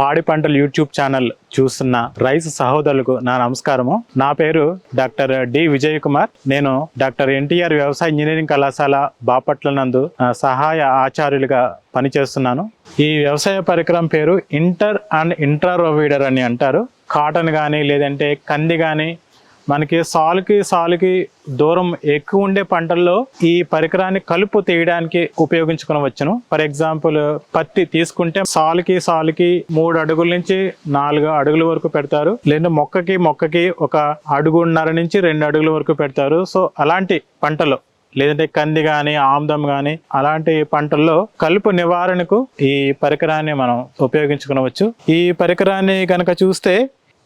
పాడి పంటలు YouTube channel చూస్తున్న రైతు సహోదరులకు నా నమస్కారము. నా పేరు డాక్టర్ డి విజయ్ కుమార్ నేను డాక్టర్ ఎన్టీఆర్ వ్యవసాయ ఇంజనీరింగ్ కళాశాల బాపట్ల నందు సహాయ ఆచార్యులుగా పనిచేస్తున్నాను. ఈ వ్యవసాయ పరికరం పేరు ఇంటర్ అండ్ ఇంట్రారోవీడర్ అని అంటారు. కాటన్ కానీ లేదంటే కంది కానీ మనకి సాలుకి సాలుకి దూరం ఎక్కువ ఉండే పంటల్లో ఈ పరికరాన్ని కలుపు తీయడానికి ఉపయోగించుకోవచ్చును ఫర్ ఎగ్జాంపుల్ పత్తి తీసుకుంటే సాలుకి సాలుకి మూడు అడుగుల నుంచి నాలుగు అడుగుల వరకు పెడతారు. లేదా మొక్కకి మొక్కకి ఒక అడుగున్నర నుంచి రెండు అడుగుల వరకు పెడతారు. సో అలాంటి పంటలో లేదంటే కంది కానీ ఆముదం కానీ అలాంటి పంటల్లో కలుపు నివారణకు ఈ పరికరాన్ని మనం ఉపయోగించుకోవచ్చు ఈ పరికరాన్ని కనుక చూస్తే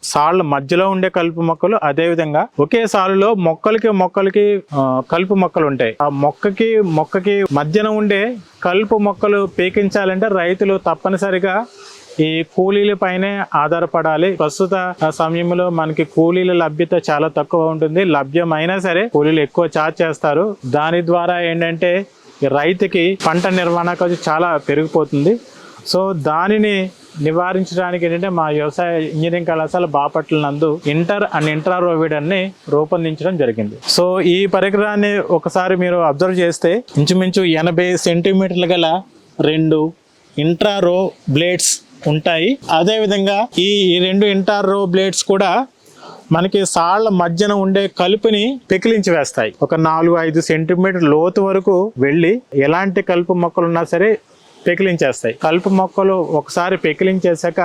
సాళ్ళ మధ్యలో ఉండే కలుపు మొక్కలు అదే విధంగా ఒకే సాలులో మొక్కలకి మొక్కలకి కలుపు మొక్కలు ఉంటాయి. ఆ మొక్కకి మొక్కకి మధ్యన ఉండే కలుపు మొక్కలు పీకించాలంటే రైతులు తప్పనిసరిగా ఈ కూలీల పైనే ఆధారపడాలి. ప్రస్తుత ఆ సమయంలో మనకి కూలీల లభ్యత చాలా తక్కువ ఉంటుంది. లభ్యమైనా సరే కూలీలు ఎక్కువ ఛార్జ్ చేస్తారు. దాని ద్వారా ఏంటంటే రైతుకి పంట నిర్వహణ ఖర్చు చాలా పెరిగిపోతుంది. సో దానిని నివారించడానికి ఏంటంటే మా వ్యవసాయ ఇంజనీరింగ్ కళాశాల బాపట్ల నందు ఇంటర్ అండ్ ఇంట్రారోవిడర్ని రూపొందించడం జరిగింది. సో ఈ పరికరాన్ని ఒకసారి మీరు అబ్జర్వ్ చేస్తే ఇంచుమించు ఎనభై సెంటీమీటర్లు గల రెండు ఇంట్రారో బ్లేడ్స్ ఉంటాయి. అదేవిధంగా ఈ రెండు ఇంట్రారో బ్లేడ్స్ కూడా మనకి సాళ్ళ మధ్యన ఉండే కలుపుని పెకిలించి వేస్తాయి. ఒక నాలుగు ఐదు సెంటీమీటర్ లోతు వరకు వెళ్ళి ఎలాంటి కలుపు మొక్కలు ఉన్నా పెకిలించేస్తాయి. కలుపు మొక్కలు ఒకసారి పెకిలించేశాక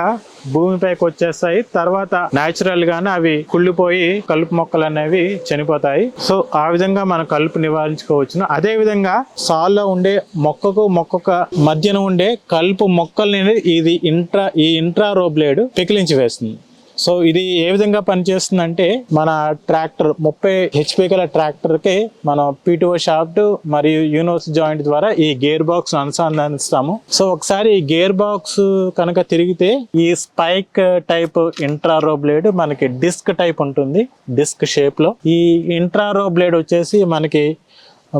భూమిపైకి వచ్చేస్తాయి. తర్వాత న్యాచురల్ గానే అవి కుళ్ళిపోయి కలుపు మొక్కలు అనేవి చనిపోతాయి. సో ఆ విధంగా మనం కలుపు నివారించుకోవచ్చును. అదే విధంగా సాల్లో ఉండే మొక్కకు మొక్కకు మధ్యన ఉండే కలుపు మొక్కల్ని ఇది ఇంట్రా ఈ ఇంట్రా రోబ్లేడ్ పెకిలించి వేస్తుంది. సో ఇది ఏ విధంగా పనిచేస్తుందంటే మన ట్రాక్టర్ ముప్పై హెచ్పి గల ట్రాక్టర్కి మనం పీటీఓ షాఫ్ట్ మరియు యూనోస్ జాయింట్ ద్వారా ఈ గేర్ బాక్స్ అనుసంధానిస్తాము. సో ఒకసారి ఈ గేర్ బాక్స్ కనుక తిరిగితే ఈ spike type intra row blade మనకి డిస్క్ టైప్ ఉంటుంది డిస్క్ షేప్లో ఈ ఇంట్రారో బ్లేడ్ వచ్చేసి మనకి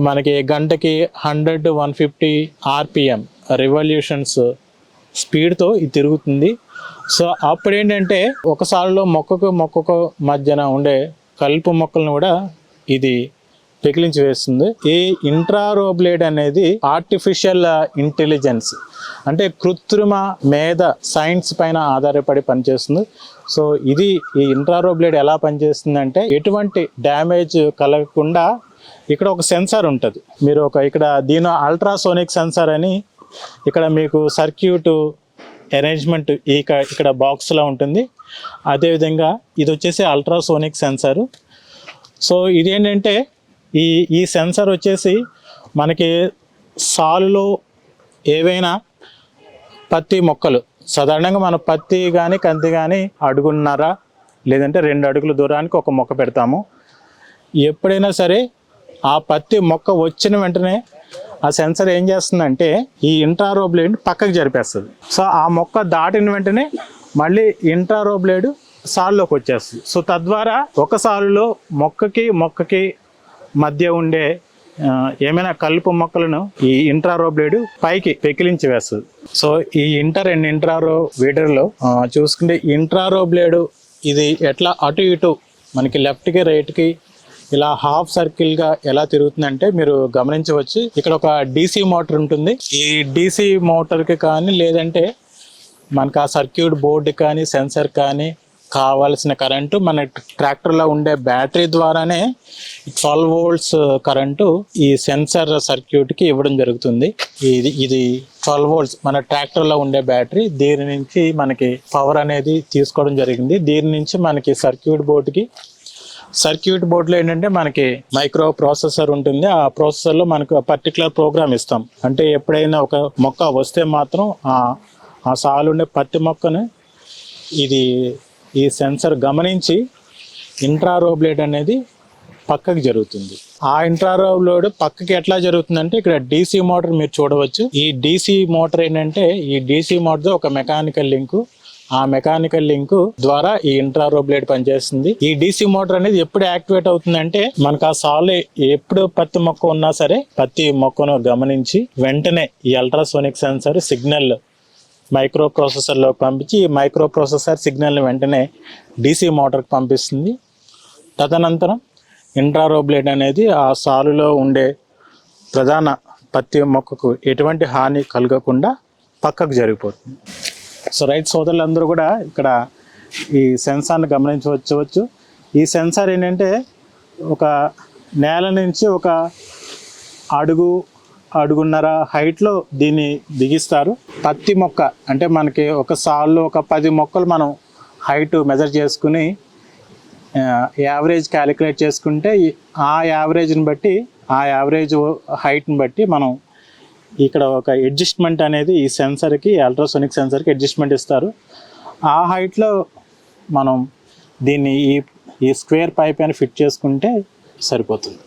మనకి గంటకి hundred one fifty RPM revolutions స్పీడ్తో ఇది తిరుగుతుంది. సో అప్పుడు ఏంటంటే ఒకసారిలో మొక్కకు మొక్కకు మధ్యన ఉండే కలుపు మొక్కలను కూడా ఇది పెకిలించి వేస్తుంది. ఈ ఇంట్రారోబ్లేడ్ అనేది ఆర్టిఫిషియల్ ఇంటెలిజెన్స్ అంటే కృత్రిమ మేధ సైన్స్ పైన ఆధారపడి పనిచేస్తుంది. సో ఇది ఈ ఇంట్రారోబ్లేడ్ ఎలా పనిచేస్తుంది అంటే ఎటువంటి డ్యామేజ్ కలగకుండా ఇక్కడ ఒక సెన్సార్ ఉంటుంది. మీరు ఒక ఇక్కడ దీని అల్ట్రాసోనిక్ సెన్సార్ అని ఇక్కడ మీకు సర్క్యూట్ అరేంజ్మెంట్ ఈ ఇక్కడ బాక్స్లో ఉంటుంది. అదేవిధంగా ఇది వచ్చేసి అల్ట్రాసోనిక్ సెన్సార్ సో ఇదేంటంటే ఈ ఈ సెన్సార్ వచ్చేసి మనకి సాలులో ఏవైనా పత్తి మొక్కలు సాధారణంగా మనం పత్తి కానీ కంది కానీ అడుగున్నర లేదంటే రెండు అడుగుల దూరానికి ఒక మొక్క పెడతాము. ఎప్పుడైనా సరే ఆ పత్తి మొక్క వచ్చిన వెంటనే ఆ సెన్సర్ ఏం చేస్తుందంటే ఈ ఇంట్రారో బ్లేడ్ పక్కకి జరిపేస్తుంది. సో ఆ మొక్క దాటిన వెంటనే మళ్ళీ ఇంట్రారో బ్లేడ్ సాల్లోకి వచ్చేస్తుంది. సో తద్వారా ఒక సాలులో మొక్కకి మొక్కకి మధ్య ఉండే ఏమైనా కలుపు మొక్కలను ఈ ఇంట్రారో బ్లేడ్ పైకి పెకిలించి వేస్తుంది. సో ఈ ఇంటర్ అండ్ ఇంట్రారో వీడర్లో చూసుకుంటే ఇంట్రారో బ్లేడు ఇది ఎట్లా అటు ఇటు మనకి లెఫ్ట్కి రైట్కి ఇలా హాఫ్ సర్కిల్గా ఎలా తిరుగుతుందంటే మీరు గమనించవచ్చు. ఇక్కడ ఒక డీసీ మోటార్ ఉంటుంది. ఈ డీసీ మోటార్కి కానీ లేదంటే మనకు ఆ సర్క్యూట్ బోర్డు కానీ సెన్సర్ కానీ కావాల్సిన కరెంటు మన ట్రాక్టర్లో ఉండే బ్యాటరీ ద్వారానే ట్వెల్వ్ వోల్ట్స్ కరెంటు ఈ సెన్సర్ సర్క్యూట్కి ఇవ్వడం జరుగుతుంది. ఇది ఇది ట్వెల్వ్ వోల్ట్స్ మన ట్రాక్టర్లో ఉండే బ్యాటరీ దీని నుంచి మనకి పవర్ అనేది తీసుకోవడం జరిగింది. దీని నుంచి మనకి సర్క్యూట్ బోర్డుకి సర్క్యూట్ బోర్డులో ఏంటంటే మనకి మైక్రో ప్రాసెసర్ ఉంటుంది. ఆ ప్రాసెసర్లో మనకు పర్టికులర్ ప్రోగ్రామ్ ఇస్తాం. అంటే ఎప్పుడైనా ఒక మొక్క వస్తే మాత్రం ఆ ఆ సాలు ఉండే పత్తి మొక్కను ఇది ఈ సెన్సర్ గమనించి ఇంట్రారోబ్లేడ్ అనేది పక్కకి జరుగుతుంది. ఆ ఇంట్రారోబ్లేడ్ పక్కకి ఎట్లా జరుగుతుందంటే ఇక్కడ డీసీ మోటార్ మీరు చూడవచ్చు. ఈ డీసీ మోటార్ ఏంటంటే ఈ డీసీ మోటార్ ఒక మెకానికల్ లింకు. ఆ మెకానికల్ లింక్ ద్వారా ఈ ఇంట్రారో బ్లేడ్ పనిచేస్తుంది. ఈ డీసీ మోటార్ అనేది ఎప్పుడు యాక్టివేట్ అవుతుందంటే మనకు ఆ సాల్ ఎప్పుడు పత్తి మొక్క ఉన్నా సరే పత్తి మొక్కను గమనించి వెంటనే ఈ అల్ట్రాసోనిక్ సెన్సర్ సిగ్నల్ మైక్రో ప్రాసెసర్లోకి పంపించి ఈ మైక్రో ప్రాసెసర్ సిగ్నల్ని వెంటనే డీసీ మోటార్కి పంపిస్తుంది. తదనంతరం ఇంట్రారోబ్లేట్ అనేది ఆ సాలులో ఉండే ప్రధాన పత్తి మొక్కకు ఎటువంటి హాని కలగకుండా పక్కకు జరిగిపోతుంది. సో రైతు సోదరులందరూ కూడా ఇక్కడ ఈ సెన్సార్ని గమనించవచ్చు ఈ సెన్సార్ ఏంటంటే ఒక నేల నుంచి ఒక అడుగు అడుగున్నర హైట్లో దీన్ని బిగిస్తారు. పత్తి మొక్క అంటే మనకి ఒక సాల్లో ఒక పది మొక్కలు మనం హైట్ మెజర్ చేసుకుని యావరేజ్ క్యాలిక్యులేట్ చేసుకుంటే ఆ యావరేజ్ని బట్టి ఆ యావరేజ్ హైట్ని బట్టి మనం ఇక్కడ ఒక అడ్జస్ట్మెంట్ అనేది ఈ సెన్సర్కి అల్ట్రాసోనిక్ సెన్సర్కి అడ్జస్ట్మెంట్ ఇస్తారు. ఆ హైట్లో మనం దీన్ని ఈ ఈ స్క్వేర్ పైప్ అని ఫిట్ చేసుకుంటే సరిపోతుంది.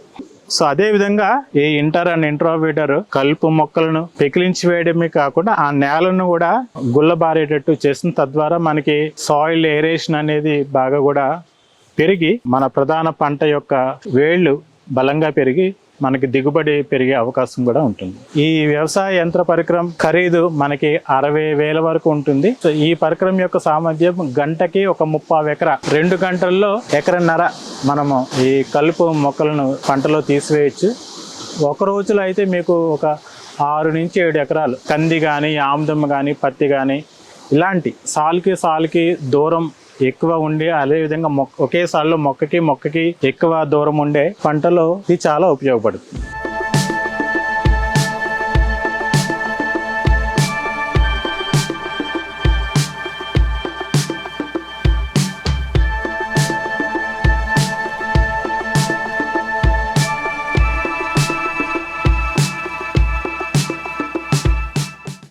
సో అదే విధంగా ఈ ఇంటర్ అండ్ ఇంట్రోవేటర్ కలుపు మొక్కలను పెకిలించి వేయడమే కాకుండా ఆ నేలను కూడా గుల్లబారేటట్టు చేస్తుంది తద్వారా మనకి సాయిల్ ఏరేషన్ అనేది బాగా కూడా పెరిగి మన ప్రధాన పంట యొక్క వేళ్ళు బలంగా పెరిగి మనకి దిగుబడి పెరిగే అవకాశం కూడా ఉంటుంది. ఈ వ్యవసాయ యంత్ర పరికరం ఖరీదు మనకి అరవై వేల వరకు ఉంటుంది. సో ఈ పరికరం యొక్క సామర్థ్యం గంటకి ఒక ముప్పై ఎకరా. రెండు గంటల్లో ఎకరన్నర మనము ఈ కలుపు మొక్కలను పంటలో తీసివేయచ్చు. ఒక రోజులో అయితే మీకు ఒక ఆరు నుంచి ఏడు ఎకరాలు కంది కానీ ఆముదం కానీ పత్తి కానీ ఇలాంటి సాల్కి సాల్కి దూరం ఎక్కువ ఉండి అదే విధంగా మొక్క ఒకేసారిలో మొక్కకి మొక్కకి ఎక్కువ దూరం ఉండే పంటలో ఇది చాలా ఉపయోగపడుతుంది.